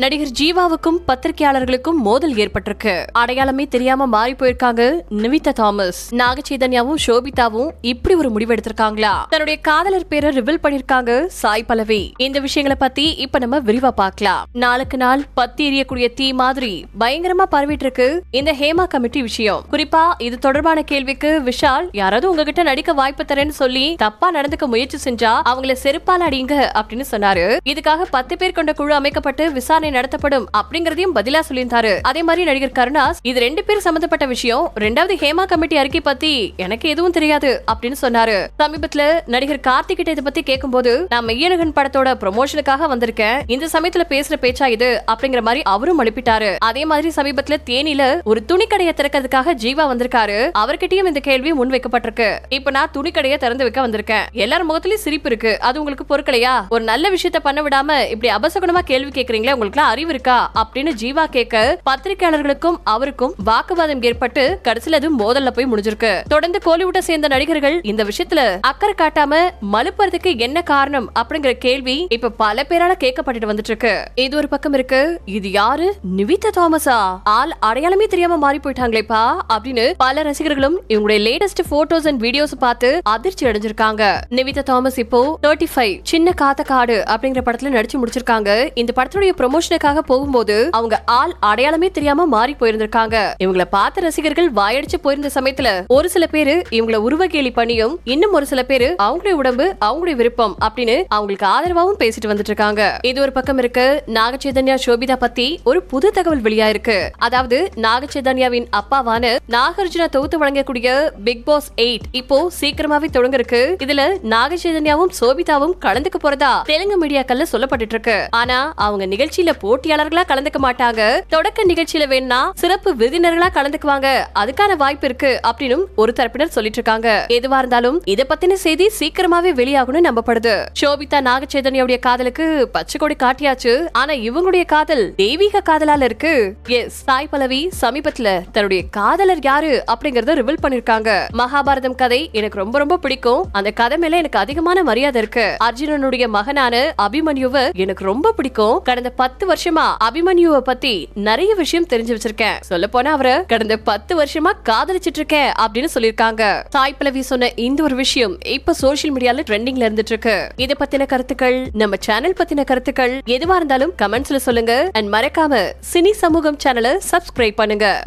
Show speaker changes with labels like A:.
A: நடிகர் ஜீவாவுக்கும் பத்திரிகையாளர்களுக்கும் மோதல் ஏற்பட்டிருக்கு. அடையாளமே தெரியாம மாறி போயிருக்காங்க நிவிதா தாமஸ். நாகச்சைதன்யாவும் சோபிதாவும் இப்படி ஒரு முடிவு எடுத்திருக்காங்களா? தன்னுடைய காதலர் பேரை ரிவீல் பண்ணிருக்காங்க சாய் பல்லவி. இந்த விஷயங்களை பத்தி இப்ப நம்ம விரிவா பார்க்கலாம். நாளுக்கு நாள் பத்தி எரியக்கூடிய தீ மாதிரி பயங்கரமா பரவிட்டு இருக்கு இந்த ஹேமா கமிட்டி விஷயம். குறிப்பா இது தொடர்பான கேள்விக்கு விஷால் யாராவது உங்ககிட்ட நடிக்க வாய்ப்பு தரேன்னு சொல்லி தப்பா நடந்துக்க முயற்சி செஞ்சா அவங்கள செருப்பால் அடிங்க அப்படின்னு சொன்னாரு. இதுக்காக பத்து பேர் கொண்ட குழு அமைக்கப்பட்டு விசாரணை நடத்தப்படும் அப்படிங்கறதையும் பதிலா சொல்லியிருந்தாரு. அதே மாதிரி நடிகர் கருணாஸ் இது ரெண்டு பேரும் சம்பந்தப்பட்ட விஷயம். ரெண்டாவது ஹேமா கமிட்டி அறிக்கை பத்தி எனக்கு எதுவும் தெரியாது அப்படின்னு சொன்னாரு. சமீபத்துல நடிகர் கார்த்திக் கிட்ட இதை பத்தி கேட்கும்போது நான் மெய்யழகன் படத்தோட ப்ரொமோஷனுக்காக வந்திருக்கேன். இந்த சமயத்துல பேசுற பேச்சா இது? அப்படிங்கிற மாதிரி அவரும் அனுப்பிட்டாரு அதே மாதிரி சமீபத்துல தேனில ஒரு துணிக்கடையை திறக்கிறதுக்காக ஜீவா வந்திருக்காரு. அவர்கிட்டயும் இந்த கேள்வி முன் வைக்கப்பட்டிருக்கு. இப்ப நான் துணிக்கடையை திறந்து வைக்க வந்திருக்கேன். எல்லார் முகத்திலயும் சிரிப்பு இருக்கு. அது உங்களுக்கு பொறுக்கலையா? ஒரு நல்ல விஷயத்த பண்ண விடாம இப்படி அபசகுணமா கேள்வி கேக்குறீங்களே உங்களுக்கு அறிவு இருக்கா அப்படின்னு ஜீவா கேட்க பத்திரிகையாளர்களுக்கும் அவருக்கும் வாக்குவாதம் ஏற்பட்டு கடைசியில் அது மோதல்ல போய் முடிஞ்சிருக்கு. தொடர்ந்து கோலிவுட்டை சேர்ந்த நடிகர்கள் இந்த விஷயத்துல அக்கறை காட்டாம மலுப்புறதுக்கு என்ன காரணம் அப்படிங்கிற கேள்வி இப்ப பல பேரால கேட்கப்பட்டு வந்துட்டு இருக்கு இது ஒரு பக்கம் இருக்கு. இது யாரு? நிவிதா தாமஸா. ஆள் அடையாளமே தெரியாம மாறி போயிட்டாங்களேப்பா அப்படின்னு பல ரசிகர்களும் இவங்களுடைய லேட்டஸ்ட் போட்டோஸ் அண்ட் வீடியோஸ் பார்த்து அதிர்ச்சி அடைஞ்சிருக்காங்க. நிவிதா தாமஸ் இப்போ தேர்ட்டி ஃபைவ் சின்ன காத்த காடு அப்படிங்கிற படத்துல நடிச்சு முடிச்சிருக்காங்க. இந்த படத்துடைய ப்ரமோஷனுக்காக போகும்போது அவங்க ஆள் அடையாளமே தெரியாம மாறி போயிருந்திருக்காங்க. இவங்கள பார்த்த ரசிகர்கள் வாயடிச்சு போயிருந்த சமயத்துல ஒரு சில பேரு இவங்கள உருவகேலி பண்ணியும் இன்னும் ஒரு சில பேரு அவங்களுடைய உடம்பு அவங்களுடைய விருப்பம் அப்படின்னு அவங்களுக்கு ஆதரவாவும் பேசிட்டு வந்துட்டு இருக்காங்க இது ஒரு பக்கம் இருக்கு. நாகச்சைதன்யா சோபிதா பத்தி ஒரு புது தகவல் வெளியா இருக்கு அதாவது நாகச்சைதன்யாவின் அப்பாவான நாகார்ஜுனா தொகுத்து வழங்கக்கூடிய பிக் பாஸ் எயிட் இப்போ சீக்கிரமாவே தொடங்க இருக்கு இதுல நாகச்சைதன்யாவும் சோபிதாவும் கலந்துக்க போறதா தெலுங்கு மீடியாக்கள்ல சொல்லப்பட்டு இருக்கு. ஆனா அவங்க நிகழ்ச்சியில போட்டியாளர்களா கலந்துக்க மாட்டாங்க. தொடக்க நிகழ்ச்சியில வேணா சிறப்பு விருந்தினர்களா கலந்துக்குவாங்க. அதுக்கான வாய்ப்பு இருக்கு அப்படின்னு ஒரு தரப்பினர் சொல்லிட்டு இருக்காங்க எதுவா இருந்தாலும் இத பத்தின செய்தி சீக்கிரமாவே வெளியாகும்னு நம்பப்படுது. சோபிதா நாக காதலுக்கு பச்சை கொடி காட்டியாச்சு. ஆனா இவங்களுடைய காதல் தெய்வீக காதலால இருக்கு. எஸ் சாய் பல்லவி சமீபத்துல தன்னுடைய காதலர் யாரு அப்படிங்கறத ரிவீல் பண்ணிருக்காங்க. மகாபாரதம் கதை எனக்கு ரொம்ப ரொம்ப பிடிக்கும். அந்த கதை மேல எனக்கு அதிகமான மரியாதை இருக்கு. அர்ஜுனனுடைய மகனான அபிமன்யுவ எனக்கு ரொம்ப பிடிக்கும். கடந்த பத்து வருஷமா அபிமன்யுவை பத்தி நிறைய விஷயம் தெரிஞ்சு வச்சிருக்கேன். சொல்ல போனா அவரை கடந்த பத்து வருஷமா காதலிச்சிட்டு இருக்கேன் அப்படின்னு சொல்லிருக்காங்க சாய் பலவி சொன்ன இந்த ஒரு விஷயம் இப்ப சோசியல் மீடியால ட்ரெண்டிங்ல இருந்துட்டு இருக்கு இத பத்தின கருத்துக்கள் நம்ம சேனல் பத்தின கருத்துக்கள் எதுவா இருந்தாலும் கமெண்ட்ஸ்ல சொல்லுங்க. அண்ட் மறக்காம சினி சமூகம் சேனலை சப்ஸ்கிரைப் பண்ணுங்க.